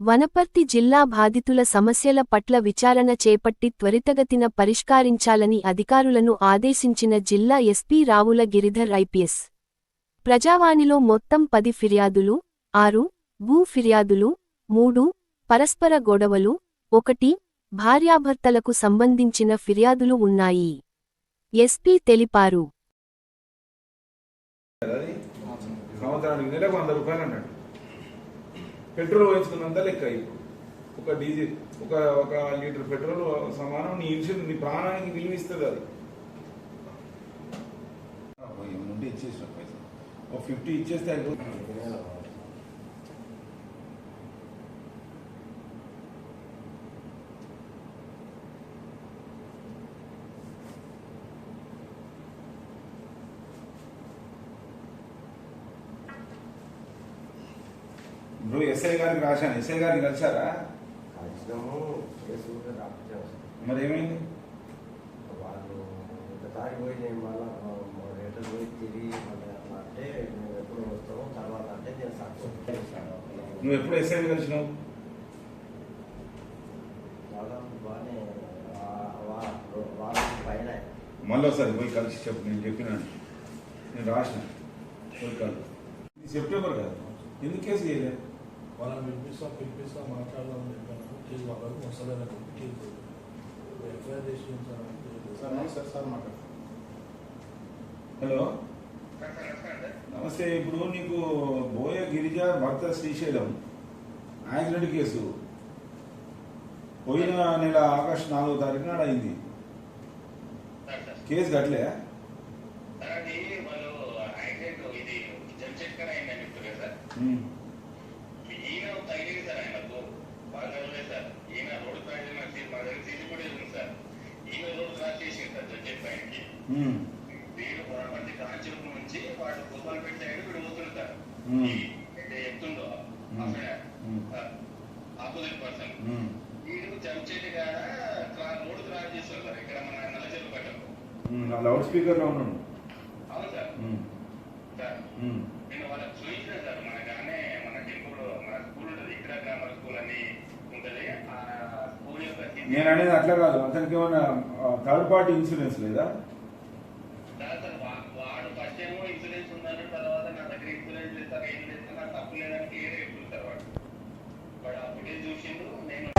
వనపర్తి జిల్లా బాధితుల సమస్యల పట్ల విచారణ చేపట్టి త్వరితగతిన పరిష్కారించాలని అధికారులను ఆదేశించిన జిల్లా ఎస్పీ రావుల గిరిధర్ ఐపీఎస్. ప్రజావాణిలో మొత్తం పది ఫిర్యాదులు ఆరు భూ ఫిర్యాదులు మూడు పరస్పర గొడవలు ఒకటి భార్యాభర్తలకు సంబంధించిన ఫిర్యాదులు ఉన్నాయి. ఎస్పీ తెలిపారు. సంవత్సరానికి నెలకు వంద రూపాయలు అన్నాడు. పెట్రోల్ పోయించుకున్నంత లెక్క ఇప్పుడు. ఒక డీజిల్ ఒక ఒక లీటర్ పెట్రోల్ సమానం నీ ఇన్సూరెన్స్ నీ ప్రాణానికి విలువిస్తుంది అది. నుండి ఇచ్చేసిన పైసలు. ఒక ఫిఫ్టీ ఇచ్చేస్తే ఇప్పుడు ఎస్ఐ గారికి రాశాను. ఎస్ఐ గారిని కలిసారా కలిసినాము. కేసు కూడా రాపించాము. మరి ఏమైంది? వాళ్ళు ఒకసారి పోయి నేను మళ్ళా రిటర్న్ పోయి తిరిగి అంటే మేము ఎప్పుడు వస్తాము. తర్వాత అంటే నేను నువ్వు ఎప్పుడు ఎస్ఐని కలిసినావు? దాదాపు బాగానే వా- వా- వాళ్ళ పైన. మళ్ళీ ఒకసారి పోయి కలిసి చెప్పు. నేను చెప్పినాను. నేను రాసిన. పోయి కలు ఇది సెప్టెంబర్ కాదు? ఎందుకు కేసు చేయలేదు? వాళ్ళని పిలిపిస్తాం పిలిపిస్తాం మాట్లాడదాం చెప్పాను. కేసు వాళ్ళకు వస్తలేదని కేసు ఎఫ్ఐఆర్ చేసి సార్ నమస్తే సార్ మాట్లాడు. హలో. నమస్తే ఇప్పుడు నీకు బోయ గిరిజ భర్త శ్రీశైలం యాక్సిడెంట్ కేసు. పోయిన నెల ఆగస్టు నాలుగో తారీఖు నాడు అయింది. కేసు కట్టలే? వాళ్ళు యాక్సిడెంట్ ఇది జంచెక్కర్ అయిందని చెప్తారు కదా సార్ ఉమ్. ఈయన తగిలింది సార్ ఆయనకు బాగా తగలేదు సార్. ఈయన రోడ్డు క్రాస్ మా దగ్గర సీసీ కూడా ఉంది సార్. ఈయన రోడ్డు క్రాస్ చేసింది సార్ జంచెక్కర్ ఆయనకి. వీడు మంది కాంచెరుపు నుంచి వాడు కుప్పలు పెట్టాడు వీడు పోతుంది సార్. చెప్తుండో. Opposite person. వీడు కాడ క్రా- రోడ్డు క్రాస్ చేస్తారు సార్ ఇక్కడ మన నల్లచెరువు లౌడ్ స్పీకర్లో ఉన్నాను అవును సార్. నేను వాళ్ళకి నేను అనేది అట్లా కాదు. అతనికి ఏమన్నా థర్డ్ పార్టీ ఇన్సూరెన్స్ లేదా? వాడు తర్వాత నా దగ్గర ఏం నాకు అప్పుడే చూసిండు నేను